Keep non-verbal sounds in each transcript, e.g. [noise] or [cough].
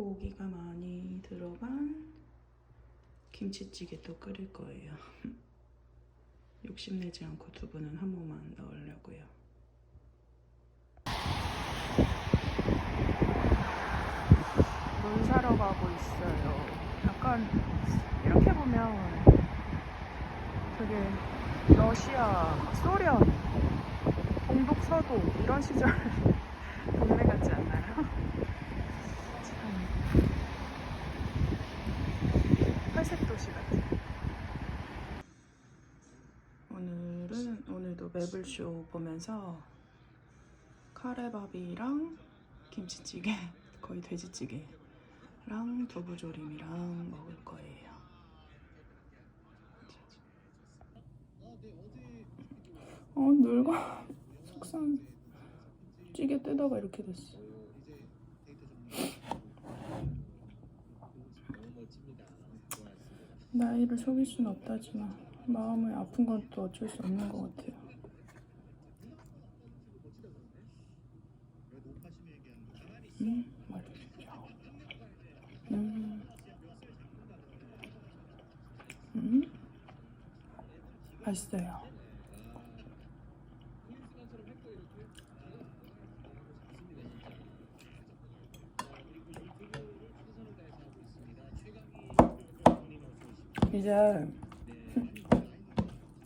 고기가 많이 들어간 김치찌개 또 끓일 거예요. [laughs] 욕심내지 않고 두부는 한 모만 넣으려고요. 물 사러 가고 있어요. 약간 이렇게 보면 되게 러시아, 소련, 동독, 서독 이런 시절 동네 같지 않나요? 참 회색 도시 같아. 오늘은 오늘도 매블쇼 보면서 카레밥이랑 김치찌개 [laughs] 거의 돼지찌개랑 두부조림이랑 먹을 거예요. 어 늙어 속상 찌개 뜨다가 이렇게 됐어. 나이를 속일 순 없다지만 마음이 아픈 건 또 어쩔 수 없는 것 같아요. 음, 맛있죠. 음, 음, 맛있어요. 이제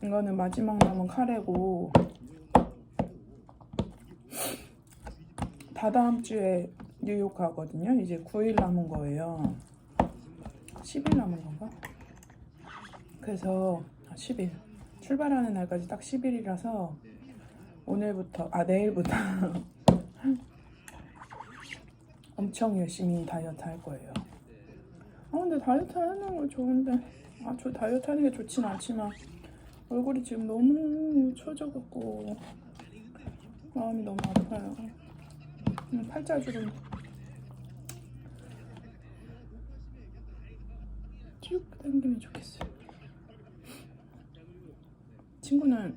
이거는 마지막 남은 카레고 다다음 주에 뉴욕 가거든요. 이제 9일 남은 거예요. 10일 남은 건가? 그래서 아, 10일 출발하는 날까지 딱 10일이라서 오늘부터 아 내일부터 [laughs] 엄청 열심히 다이어트 할 거예요. 아 근데 다이어트 하는 거 좋은데 아 저 다이어트 하는 게 좋진 않지만 얼굴이 지금 너무 처져갖고 마음이 너무 아파요. 팔자주름 쭉 당기면 좋겠어요. 친구는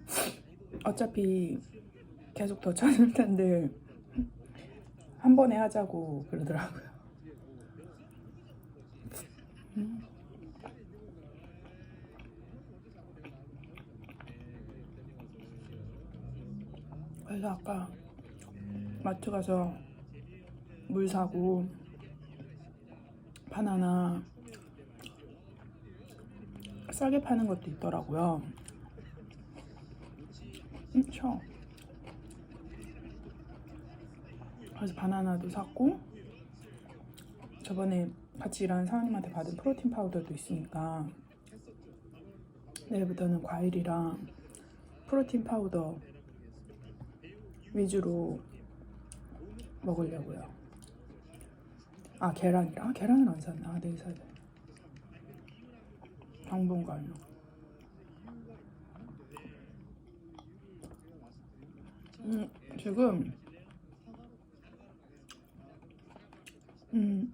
어차피 계속 더 찾을 텐데 한 번에 하자고 그러더라고요. 음. 그래서 아까 마트 가서 물 사고 바나나 싸게 파는 것도 있더라고요. 음, 쳐. 그래서 바나나도 샀고 저번에 같이 일하는 사장님한테 받은 프로틴 파우더도 있으니까 내일부터는 과일이랑 프로틴 파우더 위주로 먹으려고요. 아 계란이랑 아, 계란은 안 샀나? 아, 내일 사야 돼. 당분간요. 음, 지금 음,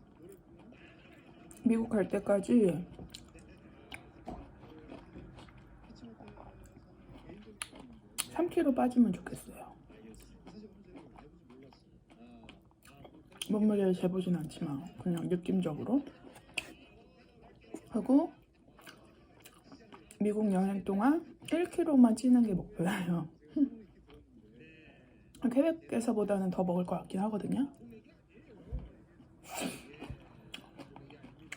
미국 갈 때까지 삼 k 로 빠지면 좋겠어요. 몸무게를 재보진 않지만 그냥 느낌적으로 하고 미국 여행 동안 1kg만 찌는 게 목표예요. [laughs] 계획에서보다는 더 먹을 것 같긴 하거든요.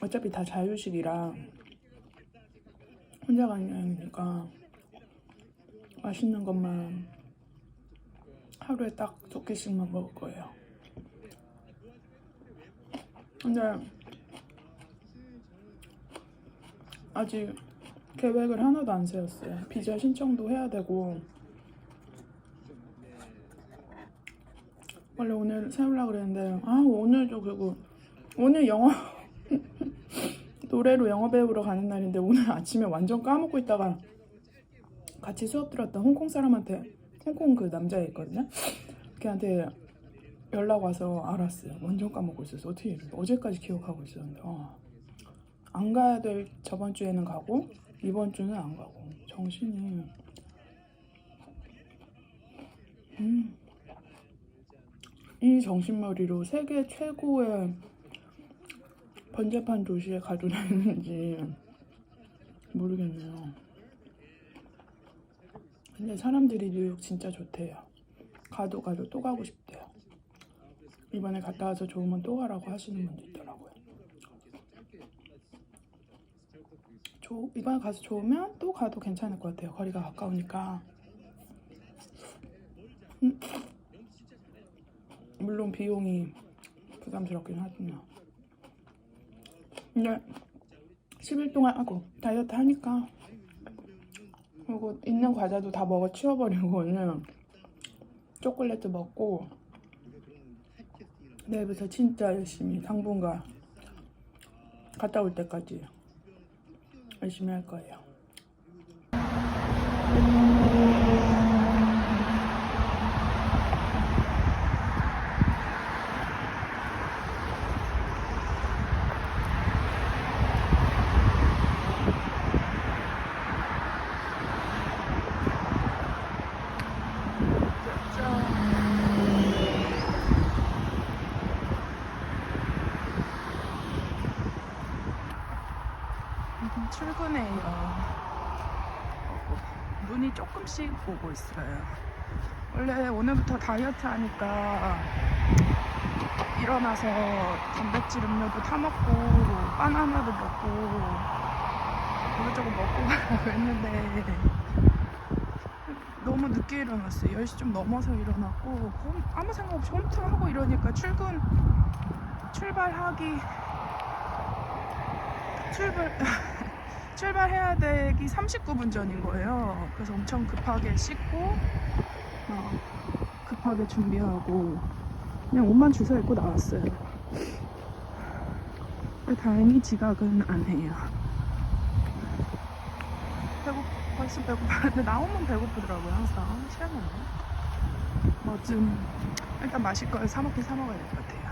어차피 다 자유식이라 혼자 가는 여행이니까 맛있는 것만 하루에 딱 두 개씩만 먹을 거예요. 근데 아직 계획을 하나도 안 세웠어요. 비자 신청도 해야 되고 원래 오늘 세우려고 그랬는데 아 오늘도 그리고 오늘 영어 [laughs] 노래로 영어 배우러 가는 날인데 오늘 아침에 완전 까먹고 있다가 같이 수업 들었던 홍콩 사람한테 홍콩 그 남자 있거든요. 걔한테 연락 와서 알았어요. 완전 까먹고 있었어. 어떻게 이래? 어제까지 기억하고 있었는데 어. 안 가야 될 저번 주에는 가고 이번 주는 안 가고 정신이 음. 이 정신머리로 세계 최고의 번잡한 도시에 가도 되는지 [laughs] 모르겠네요. 근데 사람들이 뉴욕 진짜 좋대요. 가도 가도 또 가고 싶대요. 이번에 갔다 와서 좋으면 또 가라고 하시는 분도 있더라고요. 조, 이번에 가서 좋으면 또 가도 괜찮을 것 같아요. 거리가 가까우니까. 음. 물론 비용이 부담스럽긴 하지만. 근데 10일 동안 하고 다이어트 하니까 그리고 있는 과자도 다 먹어 치워버리고는 초콜릿 먹고 내일부터 진짜 열심히 당분간 갔다 올 때까지 열심히 할 거예요. 지금 출근해요. 눈이 조금씩 오고 있어요. 원래 오늘부터 다이어트 하니까 일어나서 단백질 음료도 타 먹고 바나나도 먹고 이것저것 먹고 가려고 했는데 너무 늦게 일어났어요. 10시 좀 넘어서 일어났고 홈- 아무 생각 없이 홈트 하고 이러니까 출근 출발하기 출발 출발해야 되기 39분 전인 거예요. 그래서 엄청 급하게 씻고 어, 급하게 준비하고 그냥 옷만 주워 입고 나왔어요. 다행히 지각은 안 해요. 배고 벌써 배고파. 근데 나오면 배고프더라고요 항상 시간이 없네. 뭐좀 일단 마실 걸 사 먹긴 사 먹어야 될 것 같아요.